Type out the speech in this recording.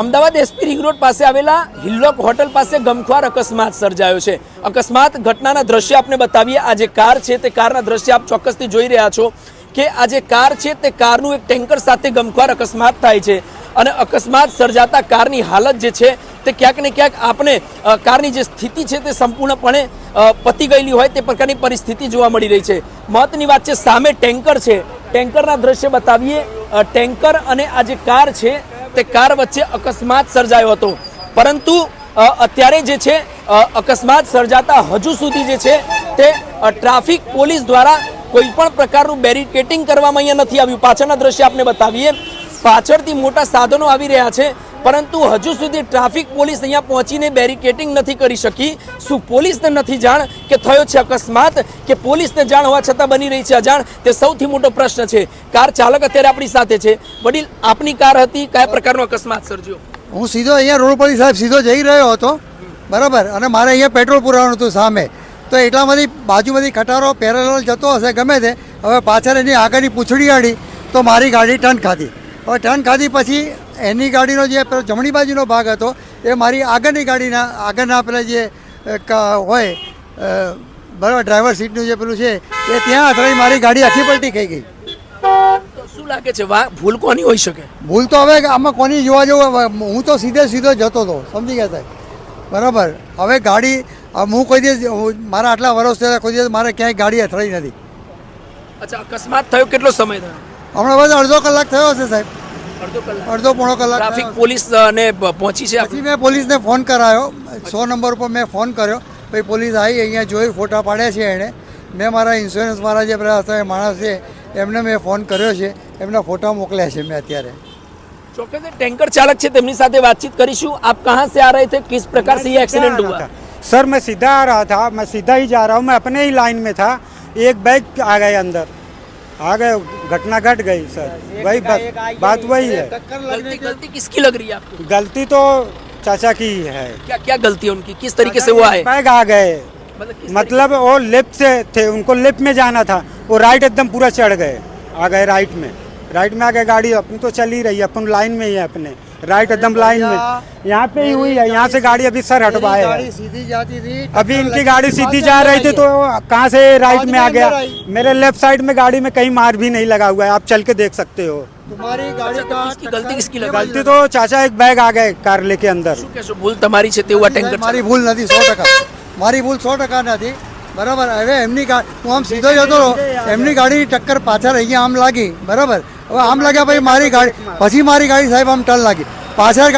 Ahmedabad SP ring road પાસે આવેલા હિલ્લોક hotel પાસે ગમખ્વાર અકસ્માત સર્જાયો છે. અકસ્માત ઘટનાના દ્રશ્ય આપને બતાવીએ. આ જે કાર છે તે કારના દ્રશ્ય આપ ચોક્કસથી જોઈ રહ્યા છો કે આ જે કાર છે તે કારનું એક ટેન્કર સાથે ગમખ્વાર અકસ્માત થાય છે અને અકસ્માત સર્જાતા કારની હાલત જે છે તે ક્યાંક ને ક્યાંક આપણે કારની જે સ્થિતિ છે તે સંપૂર્ણપણે પતી ગયેલી હોય તે પ્રકારની પરિસ્થિતિ જોવા મળી રહી છે. મહત્વની વાત છે સામે ટેન્કર છે. ટેન્કરના દ્રશ્ય બતાવીએ. ટેન્કર અને આ જે કાર છે તે કાર વચ્ચે અકસ્માત સર્જાયો હતો. પરંતુ અત્યારે જે છે અકસ્માત સર્જાતા હજુ સુધી જે છે, તે ટ્રાફિક પોલીસ દ્વારા કોઈ પણ પ્રકારનું બેરિકેટિંગ કરવામાં અહીંયા નથી આવ્યું. પાછળના દ્રશ્ય આપને બતાવીએ. પાછળથી મોટા સાધનો આવી રહ્યા છે, પરંતુ હજુ સુધી ટ્રાફિક પોલીસ અહીંયા પહોંચીને બેરિકેટિંગ નથી કરી શકી. શું પોલીસને નથી જાણ કે થયો છે અકસ્માત? કે પોલીસને જાણ હોવા છતાં બની રહી છે અજાણ? તે સૌથી મોટો પ્રશ્ન છે. કાર ચાલક અત્યારે આપણી સાથે છે. વડીલ, આપની કાર હતી? કયા પ્રકારનો અકસ્માત સર્જ્યો? હું સીધો અહીંયા રોડ પરથી સાહેબ સીધો જઈ રહ્યો હતો. બરાબર. અને મારે અહીંયા પેટ્રોલ પુરાવાનું હતું સામે. તો એટલામાંથી બાજુમાંથી ખટારો પેરેલ જતો હશે ગમે તે. હવે પાછળ એની આગળની પૂછડી આડી, તો મારી ગાડી ટન ખાધી. હવે ટર્ન ખાધી પછી એની ગાડીનો જે પેલો જમણી બાજુનો ભાગ હતો એ મારી આગળની ગાડીના આગળના પેલા જે હોય બરાબર ડ્રાઈવર સીટનું જે પેલું છે એ ત્યાં અથડાઈ મારી ગાડી આખી પલટી થઈ ગઈ. શું લાગે છે? વાહ ભૂલ કોની હોઈ શકે? ભૂલ તો હવે આમાં કોની જોવા જવું હું તો સીધે સીધો જતો હતો સમજી ગયા સાહેબ. બરાબર. હવે ગાડી હું કોઈ દિવસ મારા આટલા વર્ષ થયા કોઈ દિવસ મારે ક્યાંય ગાડી અથડાઈ નથી. અચ્છા અકસ્માત થયો કેટલો સમય થયો? હમણાં બસ અડધો કલાક થયો હશે સાહેબ. અડધો કલાક અડધો પોણો કલાક ટ્રાફિક થયો. પોલીસ ને પહોંચી છે પછી મેં પોલીસને ફોન કરાયો સો નંબર ઉપર મેં ફોન કર્યો પછી પોલીસ આવી અહીંયા જોઈ ફોટા પાડ્યા છે એણે મેં મારા ઇન્સ્યોરન્સવાળા જે બધા હતા એ માણસ છે એમને મેં ફોન કર્યો છે એમના ફોટા મોકલ્યા છે મેં અત્યારે ચોક્કસ ये टैंकर चालक છે તેમની સાથે વાતચીત કરીશું આપ कहाँ से आ रहे थे किस प्रकार से ये एक्सीडेंट हुआ सर मैं सीधा आ रहा था मैं सीधा ही जा रहा हूँ मैं अपने ही लाइन में था एक बैग आ गए अंदर आ गए घटना घट गई सर। वही बात बात वही है। गलती गलती किसकी लग रही है आपको? गलती तो चाचा की ही है। क्या क्या गलती है उनकी? किस तरीके से वो आए? बैग आ गए। मतलब मतलब वो लेफ़्ट से थे उनको लेफ़्ट में जाना था वो राइट एकदम पूरा चढ़ गए आ गए राइट में। राइट में आ गए गाड़ी अपनी तो चल ही रही है अपन लाइन में ही है अपने राइट एकदम लाइन में यहाँ पे ही हुई है यहाँ से गाड़ी अभी सर हटवाए गाड़ी है सीधी जाती थी अभी इनकी गाड़ी सीधी जा रही थी तो कहाँ से राइट में आ गया मेरे लेफ्ट साइड में गाड़ी में कहीं मार भी नहीं लगा हुआ है आप चल के देख सकते हो तुम्हारी गाड़ी अच्छा, तो किसकी गलती किसकी लगी गलती तो चाचा एक बैग आ गए कार लेके अंदर શું કહેશો ભૂલ તમારી છે તેવું આ ટેન્કર મારી ભૂલ નથી સો ટકા મારી ભૂલ સો ટકા નથી બરાબર હવે એમની ગાડી હું આમ સીધો જતો હતો એમની ગાડી ટક્કર પાછળ અહીંયા આમ લાગી બરાબર હવે આમ લાગ્યા પછી મારી ગાડી પછી મારી ગાડી સાહેબ આમ ટલ લાગી. પાછળ